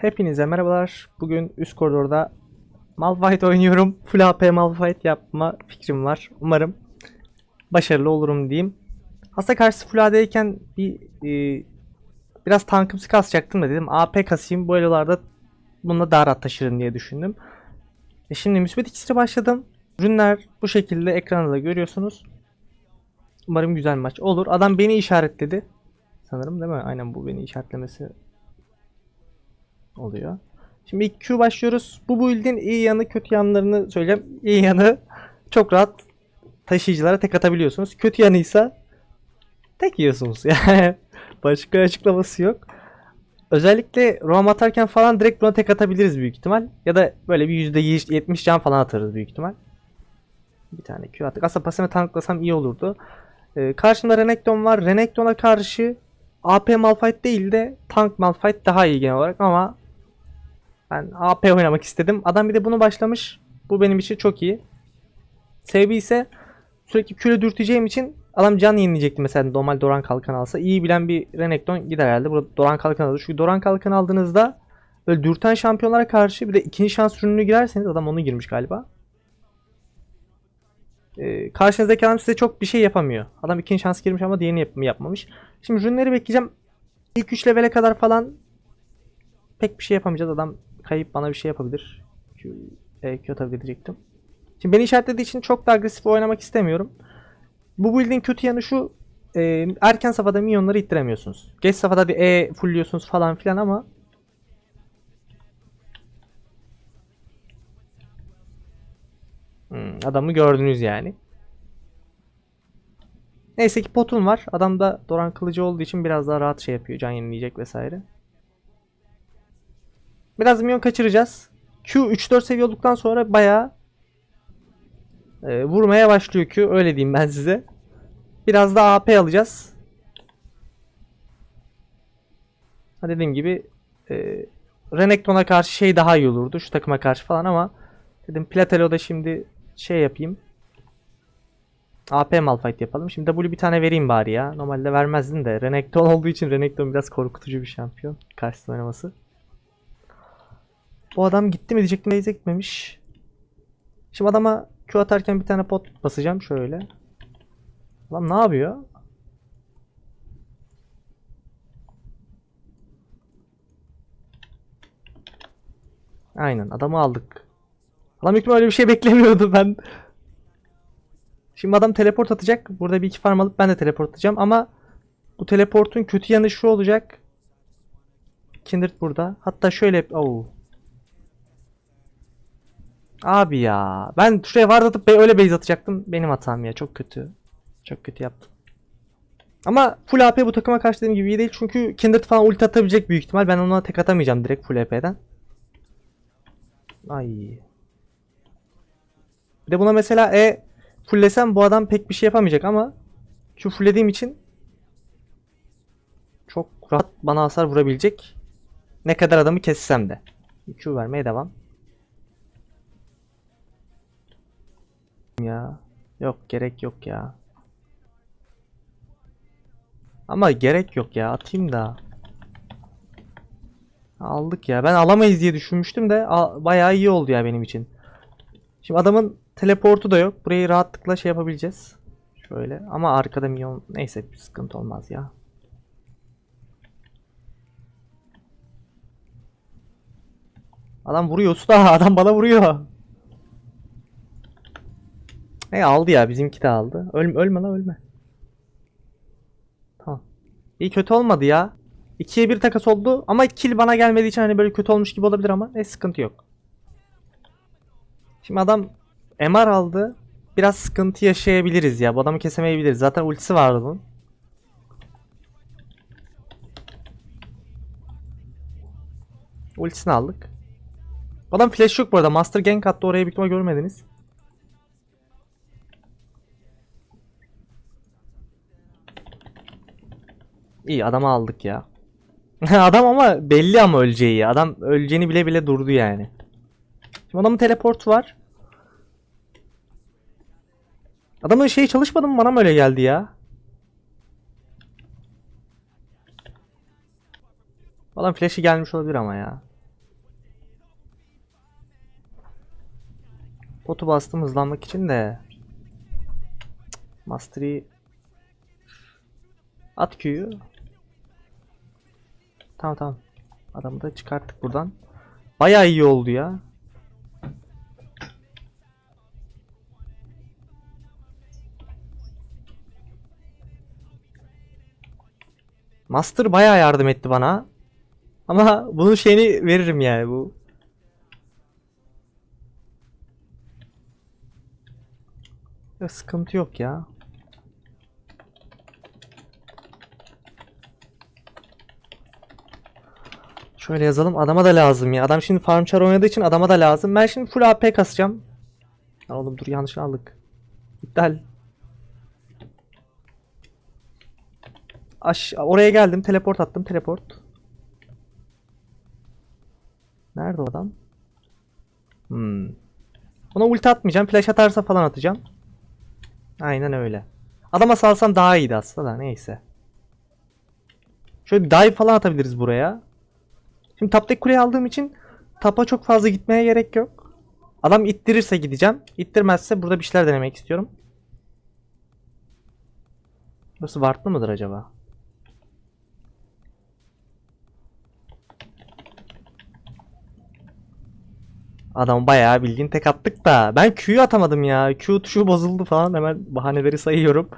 Hepinize merhabalar. Bugün üst koridorda Malphite oynuyorum. Full AP Malphite yapma fikrim var. Umarım başarılı olurum diyeyim. Aslında karşısı full AD'yken bir e, biraz tankımsı kasacaktım da dedim AP kasayım. Bu elolarda bununla daha rahat taşırım diye düşündüm. E şimdi müsbet iksiri başladım. Ürünler bu şekilde ekranda da görüyorsunuz. Umarım güzel maç olur. Adam beni işaretledi. Sanırım değil mi? Aynen bu beni işaretlemesi oluyor. Şimdi ilk Q başlıyoruz. Bu build'in iyi yanı kötü yanlarını söyleyeceğim. İyi yanı çok rahat taşıyıcılara tek atabiliyorsunuz. Kötü yanıysa tek yiyorsunuz. Yani başka açıklaması yok. Özellikle roam atarken falan direkt buna tek atabiliriz büyük ihtimal. Ya da böyle bir %70 can falan atarız büyük ihtimal. Bir tane Q attık. Aslında pasifime tanklasam iyi olurdu. Ee, karşımda Renekton var. Renekton'a karşı AP Malphite değil de tank Malphite daha iyi genel olarak ama ben AP oynamak istedim. Adam bir de bunu başlamış. Bu benim için çok iyi. Sebebi ise sürekli küre dürteceğim için adam can yenileyecekti mesela normal Doran Kalkan alsa. İyi bilen bir Renekton gider herhalde. Burada Doran Kalkan alır. Çünkü Doran Kalkan aldığınızda böyle dürten şampiyonlara karşı bir de ikinci şans ürününü girerseniz adam onu girmiş galiba. Ee, karşınızdaki adam size çok bir şey yapamıyor. Adam ikinci şans girmiş ama diğerini yap yapmamış. Şimdi ürünleri bekleyeceğim. İlk 3 levele kadar falan pek bir şey yapamayacağız. Adam kayıp bana bir şey yapabilir. Q, e, Q atabilir diyecektim. Şimdi beni işaretlediği için çok da agresif oynamak istemiyorum. Bu build'in kötü yanı şu. e, erken safhada minyonları ittiremiyorsunuz. Geç safhada hadi E fullliyorsunuz falan filan ama Hmm, adamı gördünüz yani. Neyse ki potun var. Adam da Doran kılıcı olduğu için biraz daha rahat şey yapıyor. Can yenileyecek vesaire. Biraz minyon kaçıracağız. Q 3-4 seviye olduktan sonra bayağı e, vurmaya başlıyor Q. Öyle diyeyim ben size. Biraz da AP alacağız. Ha dediğim gibi e, Renekton'a karşı şey daha iyi olurdu. Şu takıma karşı falan ama dedim Platelo'da şimdi şey yapayım. AP Malphite yapalım. Şimdi W bir tane vereyim bari ya. Normalde vermezdin de. Renekton olduğu için Renekton biraz korkutucu bir şampiyon. Karşısında oynaması. Bu adam gitti mi diyecektim. Base'e gitmemiş. Şimdi adama Q atarken bir tane pot basacağım şöyle. Lan ne yapıyor? Aynen adamı aldık. Adam büyük öyle bir şey beklemiyordu ben. Şimdi adam teleport atacak. Burada bir iki farm alıp ben de teleport atacağım ama bu teleportun kötü yanı şu olacak. Kindred burada. Hatta şöyle Oo. Abi ya. Ben şuraya ward atıp öyle base atacaktım. Benim hatam ya. Çok kötü. Çok kötü yaptım. Ama full AP bu takıma karşı dediğim gibi iyi değil. Çünkü Kindred falan ulti atabilecek büyük ihtimal. Ben ona tek atamayacağım direkt full AP'den. Ay. Bir de buna mesela E fulllesem bu adam pek bir şey yapamayacak ama şu fulllediğim için çok rahat bana hasar vurabilecek. Ne kadar adamı kessem de. Q vermeye devam. Ya. Yok gerek yok ya. Ama gerek yok ya. Atayım da. Aldık ya. Ben alamayız diye düşünmüştüm de bayağı iyi oldu ya benim için. Şimdi adamın teleportu da yok. Burayı rahatlıkla şey yapabileceğiz. Şöyle ama arkada minyon neyse bir sıkıntı olmaz ya. Adam vuruyor usta. Adam bana vuruyor. E aldı ya bizimki de aldı. Ölme ölme lan ölme. Tamam. İyi kötü olmadı ya. 2'ye 1 takas oldu ama kill bana gelmediği için hani böyle kötü olmuş gibi olabilir ama ne sıkıntı yok. Şimdi adam MR aldı. Biraz sıkıntı yaşayabiliriz ya. Bu adamı kesemeyebiliriz. Zaten ultisi vardı bunun. Ultisini aldık. Bu adam flash yok bu arada. Master Gank attı oraya büyük görmediniz. İyi adamı aldık ya. adam ama belli ama öleceği. Adam öleceğini bile bile durdu yani. Şimdi adamın teleport var. Adamın şey çalışmadı mı bana mı öyle geldi ya? Adam flash'i gelmiş olabilir ama ya. Botu bastım hızlanmak için de. Mastery At Q'yu. Tamam tamam. Adamı da çıkarttık buradan. Bayağı iyi oldu ya. Master bayağı yardım etti bana. Ama bunun şeyini veririm yani bu. Ya sıkıntı yok ya. Şöyle yazalım. Adama da lazım ya. Adam şimdi farm char oynadığı için adama da lazım. Ben şimdi full AP kasacağım. Lan oğlum dur yanlış aldık. İptal. Aş oraya geldim. Teleport attım. Teleport. Nerede o adam? Hmm. Ona ulti atmayacağım. Flash atarsa falan atacağım. Aynen öyle. Adama salsam daha iyiydi aslında da neyse. Şöyle bir dive falan atabiliriz buraya. Şimdi taptek kuleyi aldığım için tapa çok fazla gitmeye gerek yok. Adam ittirirse gideceğim. İttirmezse burada bir şeyler denemek istiyorum. Burası wardlı mıdır acaba? Adam bayağı bildiğin tek attık da. Ben Q'yu atamadım ya. Q tuşu bozuldu falan. Hemen bahaneleri sayıyorum.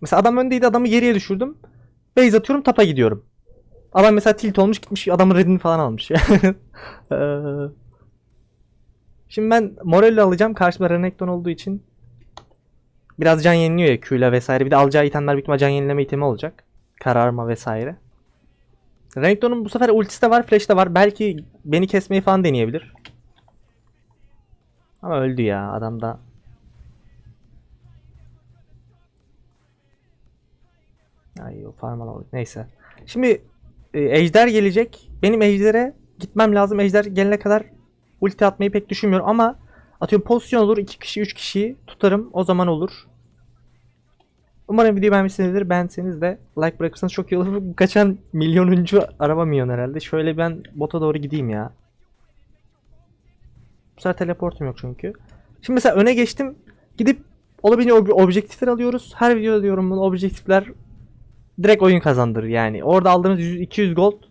Mesela adam öndeydi adamı geriye düşürdüm. Base atıyorum tapa gidiyorum. Adam mesela tilt olmuş gitmiş adamın redini falan almış. Eee, Şimdi ben Morelli alacağım. Karşımda Renekton olduğu için biraz can yeniliyor ya Q'yla vesaire. Bir de alacağı itemler büyük can yenileme itemi olacak. Kararma vesaire. Renekton'un bu sefer ultisi de var, flash de var. Belki beni kesmeyi falan deneyebilir. Ama öldü ya adam da. Ay o farm alamadık. Neyse. Şimdi e, ejder gelecek. Benim ejdere gitmem lazım. Ejder gelene kadar ulti atmayı pek düşünmüyorum ama atıyorum pozisyon olur. 2 kişi 3 kişiyi tutarım. O zaman olur. Umarım videoyu beğenmişsinizdir. Beğenseniz de like bırakırsanız çok iyi olur. Kaçan milyonuncu araba milyon herhalde. Şöyle ben bota doğru gideyim ya. Bu sefer teleportum yok çünkü. Şimdi mesela öne geçtim. Gidip olabildiğince ob- objektifler alıyoruz. Her videoda diyorum bunu objektifler direkt oyun kazandırır yani. Orada aldığınız 100-200 gold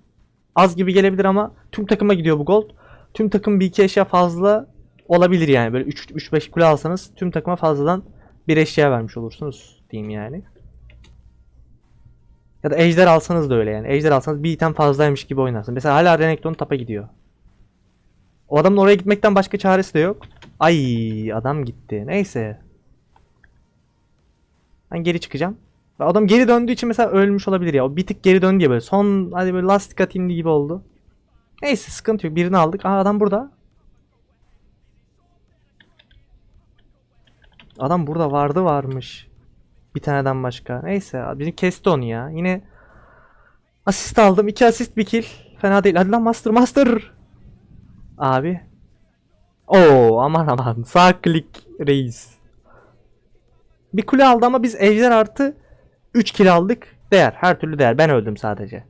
az gibi gelebilir ama tüm takıma gidiyor bu gold. Tüm takım bir iki eşya fazla olabilir yani. Böyle 3-5 kule alsanız tüm takıma fazladan bir eşya vermiş olursunuz diyeyim yani. Ya da ejder alsanız da öyle yani. Ejder alsanız bir item fazlaymış gibi oynarsın. Mesela hala Renekton tapa gidiyor. O adamın oraya gitmekten başka çaresi de yok. Ay adam gitti. Neyse. Ben geri çıkacağım. Adam geri döndüğü için mesela ölmüş olabilir ya. O bir tık geri döndü diye böyle. Son hadi böyle lastik atayım gibi oldu. Neyse sıkıntı yok. Birini aldık. Aa adam burada. Adam burada vardı varmış. Bir taneden başka. Neyse bizim kesti onu ya. Yine asist aldım. iki asist bir kill. Fena değil. Hadi lan master master. Abi. Oo aman aman. Sağ klik reis. Bir kule aldı ama biz ejder artı 3 kill aldık. Değer. Her türlü değer. Ben öldüm sadece.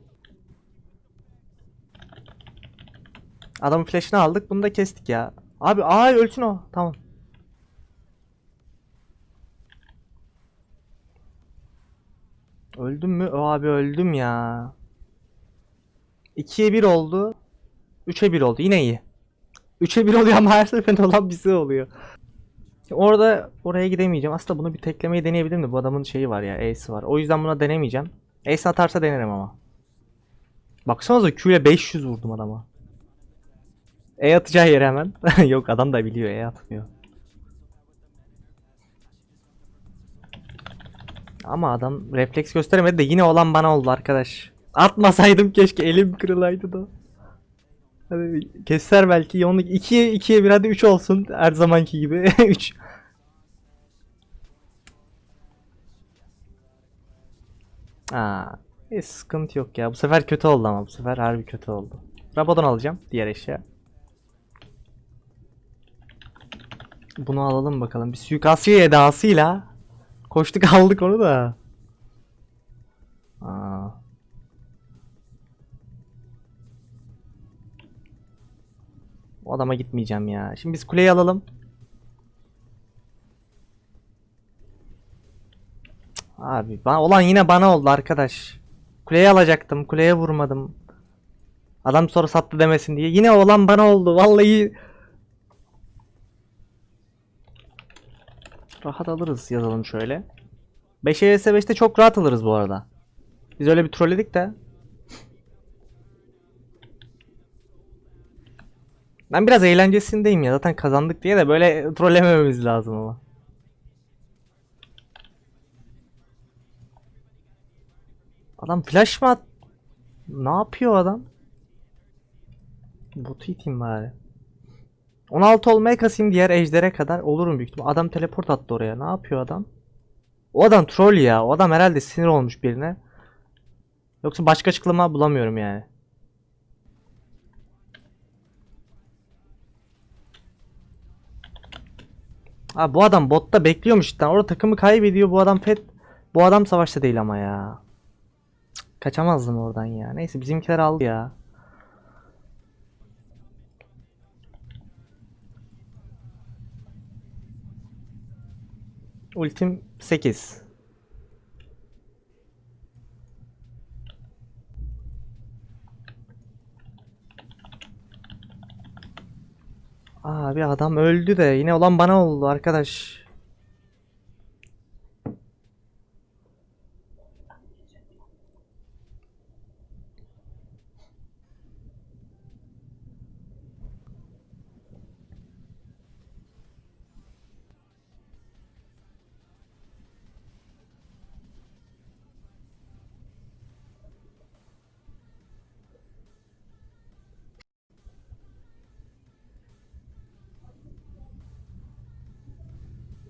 Adamın flash'ını aldık. Bunu da kestik ya. Abi ay ölsün o. Tamam. Öldüm mü? O abi öldüm ya. 2'ye 1 oldu. 3'e 1 oldu. Yine iyi. 3'e 1 oluyor ama her seferinde olan bize oluyor. Orada oraya gidemeyeceğim. Aslında bunu bir teklemeyi deneyebilirim de bu adamın şeyi var ya. Ace'i var. O yüzden buna denemeyeceğim. Ace atarsa denerim ama. Baksanıza Q ile 500 vurdum adama. E atacağı yere hemen. Yok adam da biliyor E atmıyor. Ama adam refleks gösteremedi de yine olan bana oldu arkadaş. Atmasaydım keşke elim kırılaydı da. Hadi keser belki. Onu 2'ye 2'ye 1 hadi 3 olsun her zamanki gibi. 3. Aa, hiç sıkıntı yok ya. Bu sefer kötü oldu ama bu sefer harbi kötü oldu. Rabadon alacağım diğer eşya. Bunu alalım bakalım. Bir suikastçı edasıyla koştuk aldık onu da. O adama gitmeyeceğim ya. Şimdi biz kuleyi alalım. Abi bana, olan yine bana oldu arkadaş. Kuleyi alacaktım. Kuleye vurmadım. Adam sonra sattı demesin diye. Yine olan bana oldu. Vallahi rahat alırız yazalım şöyle. 5 vs 5'te çok rahat alırız bu arada. Biz öyle bir trolledik de. Ben biraz eğlencesindeyim ya. Zaten kazandık diye de böyle trollemememiz lazım ama. Adam flash mı at? Ne yapıyor adam? Botu iteyim bari. 16 olmaya kasayım diğer ejdere kadar olurum büyük ihtimal. Adam teleport attı oraya. Ne yapıyor adam? O adam troll ya. O adam herhalde sinir olmuş birine. Yoksa başka açıklama bulamıyorum yani. Ha bu adam botta bekliyormuş cidden. Orada takımı kaybediyor. Bu adam fet. Bu adam savaşta değil ama ya. Kaçamazdım oradan ya. Neyse bizimkiler aldı ya. Ultim 8. Abi adam öldü de yine olan bana oldu arkadaş.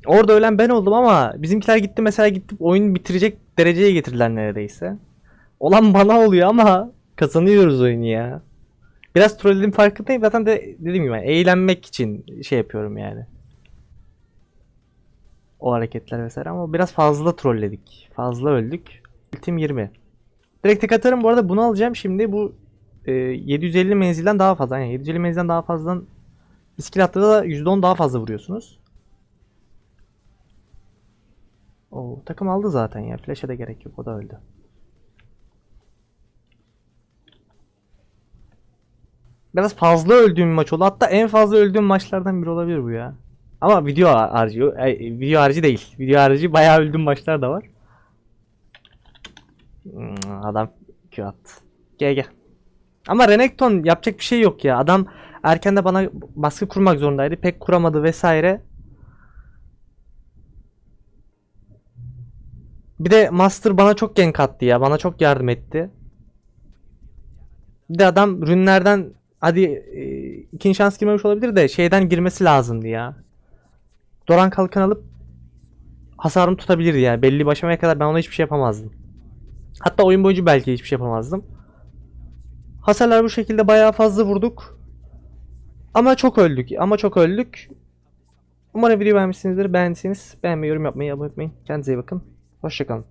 Orada ölen ben oldum ama bizimkiler gitti mesela gitti oyunu bitirecek dereceye getirdiler neredeyse. Olan bana oluyor ama kazanıyoruz oyunu ya. Biraz trolledim farkındayım zaten de dediğim gibi eğlenmek için şey yapıyorum yani. O hareketler vesaire ama biraz fazla trolledik. Fazla öldük. Ultim 20. Direkt tek atarım bu arada bunu alacağım şimdi bu e, 750 menzilden daha fazla. Yani 750 menzilden daha fazladan skill attığında da %10 daha fazla vuruyorsunuz. Oo, takım aldı zaten ya. Flash'e de gerek yok. O da öldü. Biraz fazla öldüğüm maç oldu. Hatta en fazla öldüğüm maçlardan biri olabilir bu ya. Ama video harcı, e, video harcı değil. Video harcı bayağı öldüğüm maçlar da var. Hmm, Adam Q attı. Gel gel. Ama Renekton yapacak bir şey yok ya. Adam erken de bana baskı kurmak zorundaydı. Pek kuramadı vesaire. Bir de Master bana çok gank attı ya. Bana çok yardım etti. Bir de adam rünlerden hadi e, ikinci şans girmemiş olabilir de şeyden girmesi lazımdı ya. Doran kalkan alıp hasarımı tutabilirdi yani. Belli başlamaya kadar ben ona hiçbir şey yapamazdım. Hatta oyun boyunca belki hiçbir şey yapamazdım. Hasarlar bu şekilde bayağı fazla vurduk. Ama çok öldük. Ama çok öldük. Umarım videoyu beğenmişsinizdir. Beğendiyseniz beğenmeyi, yorum yapmayı, abone olmayı. Kendinize iyi bakın. Hoşçakalın.